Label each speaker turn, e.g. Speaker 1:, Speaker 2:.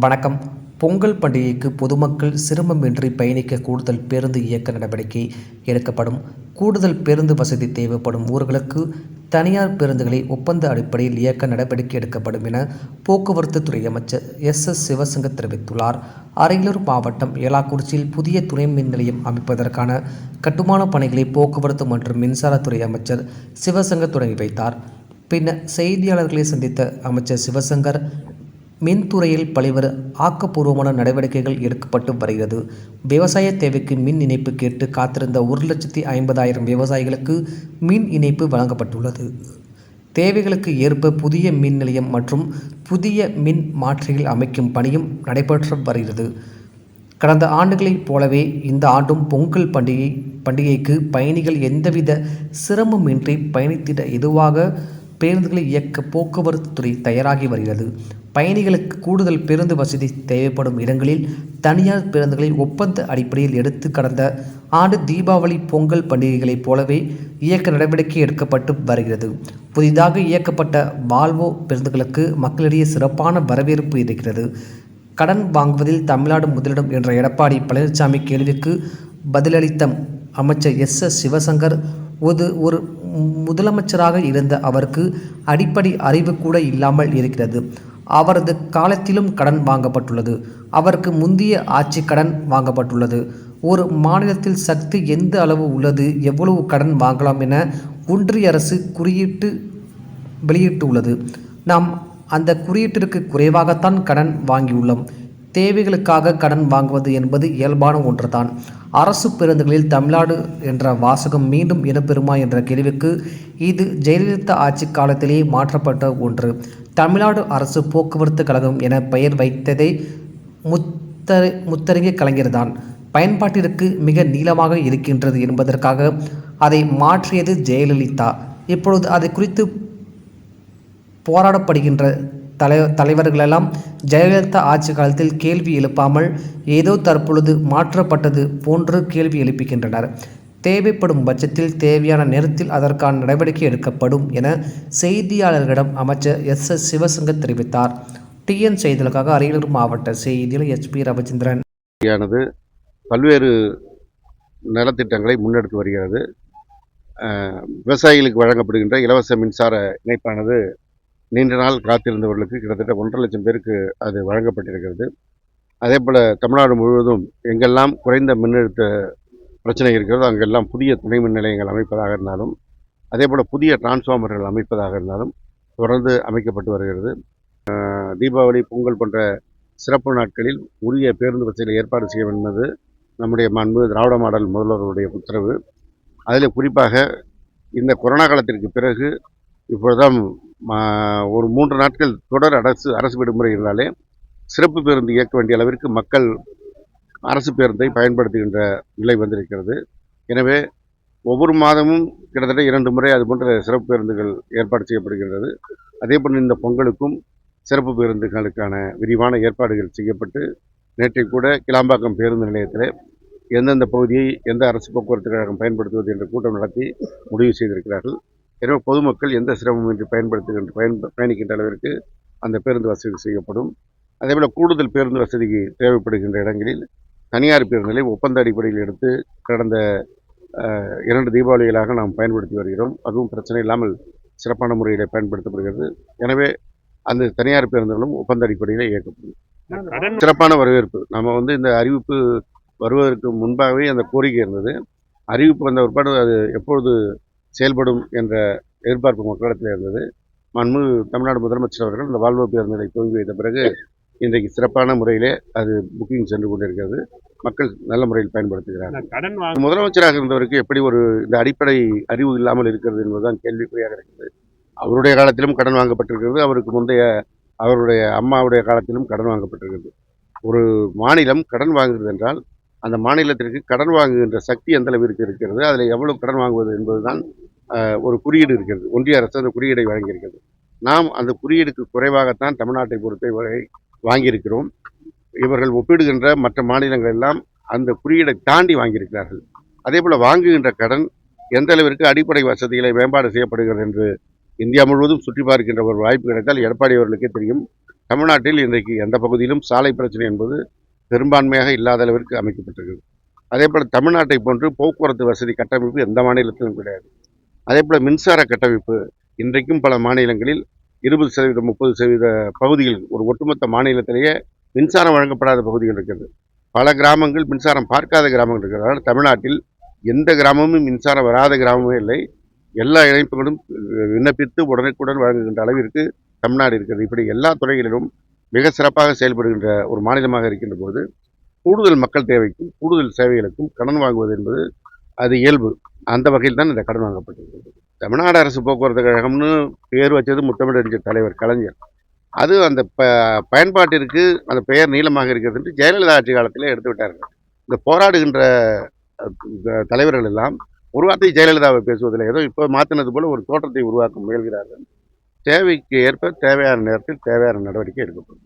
Speaker 1: வணக்கம். பொங்கல் பண்டிகைக்கு பொதுமக்கள் சிரமமின்றி பயணிக்க கூடுதல் பேருந்து இயக்க நடவடிக்கை எடுக்கப்படும். கூடுதல் பேருந்து வசதி தேவைப்படும் ஊர்களுக்கு தனியார் பேருந்துகளை ஒப்பந்த அடிப்படையில் இயக்க நடவடிக்கை எடுக்கப்படும் என போக்குவரத்து துறை அமைச்சர் எஸ். எஸ். சிவசங்கர் தெரிவித்துள்ளார். அரியலூர் மாவட்டம் ஏலாக்குறிச்சியில் புதிய துணை மின் நிலையம் அமைப்பதற்கான கட்டுமான பணிகளை போக்குவரத்து மற்றும் மின்சாரத்துறை அமைச்சர் சிவசங்கர் தொடங்கி வைத்தார். பின்னர் செய்தியாளர்களை சந்தித்த அமைச்சர் சிவசங்கர் மின்துறையில் பல்வேறு ஆக்கப்பூர்வமான நடவடிக்கைகள் எடுக்கப்பட்டு வருகிறது. விவசாய தேவைக்கு மின் இணைப்பு கேட்டு காத்திருந்த ஒரு லட்சத்தி ஐம்பதாயிரம் விவசாயிகளுக்கு மின் இணைப்பு வழங்கப்பட்டுள்ளது. தேவைகளுக்கு ஏற்ப புதிய மின் நிலையம் மற்றும் புதிய மின் மாற்றிகள் அமைக்கும் பணியும் நடைபெற்று வருகிறது. கடந்த ஆண்டுகளைப் போலவே இந்த ஆண்டும் பொங்கல் பண்டிகை பண்டிகைக்கு பயணிகள் எந்தவித சிரமமின்றி பயணித்திட எதுவாக பேருந்துகளை இயக்க போக்குவரத்து துறை தயாராகி வருகிறது. பயணிகளுக்கு கூடுதல் பேருந்து வசதி தேவைப்படும் இடங்களில் தனியார் பேருந்துகளை ஒப்பந்த அடிப்படையில் எடுத்து கடந்த ஆண்டு தீபாவளி பொங்கல் பண்டிகைகளைப் போலவே இயக்க நடவடிக்கை எடுக்கப்பட்டு வருகிறது. புதிதாக இயக்கப்பட்ட வால்வோ பேருந்துகளுக்கு மக்களிடையே சிறப்பான வரவேற்பு இருக்கிறது. கடன் வாங்குவதில் தமிழ்நாடு முதலிடம் என்ற எடப்பாடி பழனிசாமி கேள்விக்கு பதிலளித்த அமைச்சர் எஸ் எஸ் சிவசங்கர் ஒரு ஒரு முதலமைச்சராக இருந்த அவருக்கு அடிப்படை அறிவு கூட இல்லாமல் இருக்கிறது. அவரது காலத்திலும் கடன் வாங்கப்பட்டுள்ளது. அவருக்கு முந்தைய ஆட்சி கடன் வாங்கப்பட்டுள்ளது. ஒரு மாநிலத்தில் சக்தி எந்த அளவு உள்ளது எவ்வளவு கடன் வாங்கலாம் என ஒன்றிய அரசு குறியீட்டு வெளியிட்டுள்ளது. நாம் அந்த குறியீட்டிற்கு குறைவாகத்தான் கடன் வாங்கியுள்ளோம். தேவைகளுக்காக கடன் வாங்குவது என்பது இயல்பான ஒன்றுதான். அரசு பேருந்துகளில் தமிழ்நாடு என்ற வாசகம் மீண்டும் இடம்பெறுமா என்ற கேள்விக்கு இது ஜெயலலிதா ஆட்சி காலத்திலேயே மாற்றப்பட்ட ஒன்று. தமிழ்நாடு அரசு போக்குவரத்து கழகம் என பெயர் வைத்ததே முத்தரி முத்தரங்க கலைஞர்தான். பயன்பாட்டிற்கு மிக நீளமாக இருக்கின்றது என்பதற்காக அதை மாற்றியது ஜெயலலிதா. இப்பொழுது அதை குறித்து போராடப்படுகின்ற தலை தலைவர்களெல்லாம் ஜெயலலிதா ஆட்சி காலத்தில் கேள்வி எழுப்பாமல் ஏதோ தற்பொழுது மாற்றப்பட்டது போன்று கேள்வி எழுப்புகின்றனர் தேவைப்படும் பட்சத்தில் தேவையான நேரத்தில் அதற்கான நடவடிக்கை எடுக்கப்படும் என செய்தியாளர்களிடம் அமைச்சர் எஸ். எஸ். சிவசங்கர் தெரிவித்தார். டிஎன் செய்திகளுக்காக அரியலூர் மாவட்ட செய்தியில் எஸ்பி ரவிச்சந்திரன்.
Speaker 2: யானது பல்வேறு நலத்திட்டங்களை முன்னெடுத்து வருகிறது. விவசாயிகளுக்கு வழங்கப்படுகின்ற இலவச மின்சார இணைப்பானது நீண்ட நாள் காத்திருந்தவர்களுக்கு கிட்டத்தட்ட ஒன்றரை லட்சம் பேருக்கு அது வழங்கப்பட்டிருக்கிறது. அதே போல் தமிழ்நாடு முழுவதும் எங்கெல்லாம் குறைந்த மின்னழுத்த பிரச்சனை இருக்கிறதோ அங்கெல்லாம் புதிய துணை மின் நிலையங்கள் அமைப்பதாக இருந்தாலும் அதே போல் புதிய டிரான்ஸ்ஃபார்மர்கள் அமைப்பதாக இருந்தாலும் தொடர்ந்து அமைக்கப்பட்டு வருகிறது. தீபாவளி பொங்கல் போன்ற சிறப்பு நாட்களில் உரிய பேருந்து வசதிகளை ஏற்பாடு செய்ய வேண்டும் என்பது நம்முடைய மாண்பு திராவிட மாடல் முதல்வருடைய உத்தரவு. அதில் குறிப்பாக இந்த கொரோனா காலத்திற்கு பிறகு இப்பொழுதுதான் ஒரு மூன்று நாட்கள் தொடர் அரசு அரசு விடுமுறை இருந்தாலே சிறப்பு பேருந்து இயக்க வேண்டிய அளவிற்கு மக்கள் அரசு பேருந்தை பயன்படுத்துகின்ற நிலை வந்திருக்கிறது. எனவே ஒவ்வொரு மாதமும் கிட்டத்தட்ட இரண்டு முறை அது போன்ற சிறப்பு பேருந்துகள் ஏற்பாடு செய்யப்படுகின்றது. அதே போன்று இந்த பொங்கலுக்கும் சிறப்பு பேருந்துகளுக்கான விரிவான ஏற்பாடுகள் செய்யப்பட்டு நேற்றை கூட கிளாம்பாக்கம் பேருந்து நிலையத்தில் எந்தெந்த பகுதியை எந்த அரசு போக்குவரத்து கழகம் பயன்படுத்துவது என்ற கூட்டம் நடத்தி முடிவு செய்திருக்கிறார்கள். எனவே பொதுமக்கள் எந்த சிரமமின்றி பயன்படுத்துகின்ற பயன் பயணிக்கின்ற அளவிற்கு அந்த பேருந்து வசதி செய்யப்படும். அதேபோல் கூடுதல் பேருந்து வசதிக்கு தேவைப்படுகின்ற இடங்களில் தனியார் பேருந்துகளை ஒப்பந்த அடிப்படையில் எடுத்து கடந்த இரண்டு தீபாவளிகளாக நாம் பயன்படுத்தி வருகிறோம். அதுவும் பிரச்சனை இல்லாமல் சிறப்பான முறையில் பயன்படுத்தப்படுகிறது. எனவே அந்த தனியார் பேருந்துகளும் ஒப்பந்த அடிப்படையில் இயக்கப்படும். சிறப்பான வரவேற்பு. நம்ம வந்து இந்த அறிவிப்பு வருவதற்கு முன்பாகவே அந்த கோரிக்கை இருந்தது. அறிவிப்பு வந்த பிற்பாடு அது எப்பொழுது செயல்படும் என்ற எதிர்பார்ப்பு மக்களிடத்தில் இருந்தது. மண்மு தமிழ்நாடு முதலமைச்சர் அவர்கள் இந்த வாழ்வு பேருந்துகளை துவங்கி வைத்த பிறகு இன்றைக்கு சிறப்பான முறையிலே அது புக்கிங் சென்று கொண்டிருக்கிறது. மக்கள் நல்ல முறையில் பயன்படுத்துகிறார்கள்.
Speaker 3: கடன்
Speaker 2: முதலமைச்சராக இருந்தவருக்கு எப்படி ஒரு இந்த அடிப்படை அறிவு இல்லாமல் இருக்கிறது என்பதுதான் கேள்விக்குறியாக இருக்கிறது. அவருடைய காலத்திலும் கடன் வாங்கப்பட்டிருக்கிறது. அவருக்கு முந்தைய அவருடைய அம்மாவுடைய காலத்திலும் கடன் வாங்கப்பட்டிருக்கிறது. ஒரு மாநிலம் கடன் வாங்குகிறது என்றால் அந்த மாநிலத்திற்கு கடன் வாங்குகின்ற சக்தி எந்த அளவிற்கு இருக்கிறது? அதில் எவ்வளவு கடன் வாங்குவது என்பதுதான் ஒரு குறியீடு இருக்கிறது. ஒன்றிய அரசு அந்த குறியீடை வழங்கியிருக்கிறது. நாம் அந்த குறியீடுக்கு குறைவாகத்தான் தமிழ்நாட்டை பொறுத்தவரை வாங்கியிருக்கிறோம். இவர்கள் ஒப்பிடுகின்ற மற்ற மாநிலங்கள் எல்லாம் அந்த குறியீடை தாண்டி வாங்கியிருக்கிறார்கள். அதே போல் வாங்குகின்ற கடன் எந்த அளவிற்கு அடிப்படை வசதிகளை மேம்பாடு செய்யப்படுகிறது என்று இந்தியா முழுவதும் சுற்றி பார்க்கின்ற ஒரு வாய்ப்பு கிடைத்தால் எடப்பாடி அவர்களுக்கே தெரியும். தமிழ்நாட்டில் இன்றைக்கு எந்த பகுதியிலும் சாலை பிரச்சனை என்பது பெரும்பான்மையாக இல்லாத அளவிற்கு அமைக்கப்பட்டிருக்கிறது. அதே போல் தமிழ்நாட்டை போன்று போக்குவரத்து வசதி கட்டமைப்பு எந்த மாநிலத்திலும் கிடையாது. அதே போல் மின்சார கட்டமைப்பு இன்றைக்கும் பல மாநிலங்களில் இருபது சதவீதம் முப்பது சதவீத பகுதிகள் ஒரு ஒட்டுமொத்த மாநிலத்திலேயே மின்சாரம் வழங்கப்படாத பகுதிகள் இருக்கிறது. பல கிராமங்கள் மின்சாரம் பார்க்காத கிராமங்கள் இருக்கிறதால் தமிழ்நாட்டில் எந்த கிராமமும் மின்சாரம் வராத கிராமமே இல்லை. எல்லா இணைப்புகளும் விண்ணப்பித்து உடனுக்குடன் வழங்குகின்ற அளவிற்கு தமிழ்நாடு இருக்கிறது. இப்படி எல்லா துறைகளிலும் மிக சிறப்பாக செயல்படுகின்ற ஒரு மாநிலமாக இருக்கின்ற போது கூடுதல் மக்கள் தேவைக்கும் கூடுதல் சேவைகளுக்கும் கடன் வாங்குவது என்பது அது இயல்பு. அந்த வகையில் தான் இந்த கடன் வாங்கப்பட்டிருக்கிறது தமிழ்நாடு அரசு போக்குவரத்து கழகம்னு பேர் வச்சது முத்தமிழறிஞர் தலைவர் கலைஞர். அது அந்த ப பயன்பாட்டிற்கு அந்த பெயர் நீளமாக இருக்கிறது ஜெயலலிதா ஆட்சி காலத்தில் எடுத்து விட்டார்கள். இந்த போராடுகின்ற தலைவர்கள் எல்லாம் ஒரு வார்த்தை ஜெயலலிதாவை பேசுவதில்லை. ஏதோ இப்போ மாற்றினது போல ஒரு தோற்றத்தை உருவாக்க முயல்கிறார்கள். தேவைக்கு ஏற்ப தேவையான நேரத்தில் தேவையான நடவடிக்கை எடுக்கப்படும்.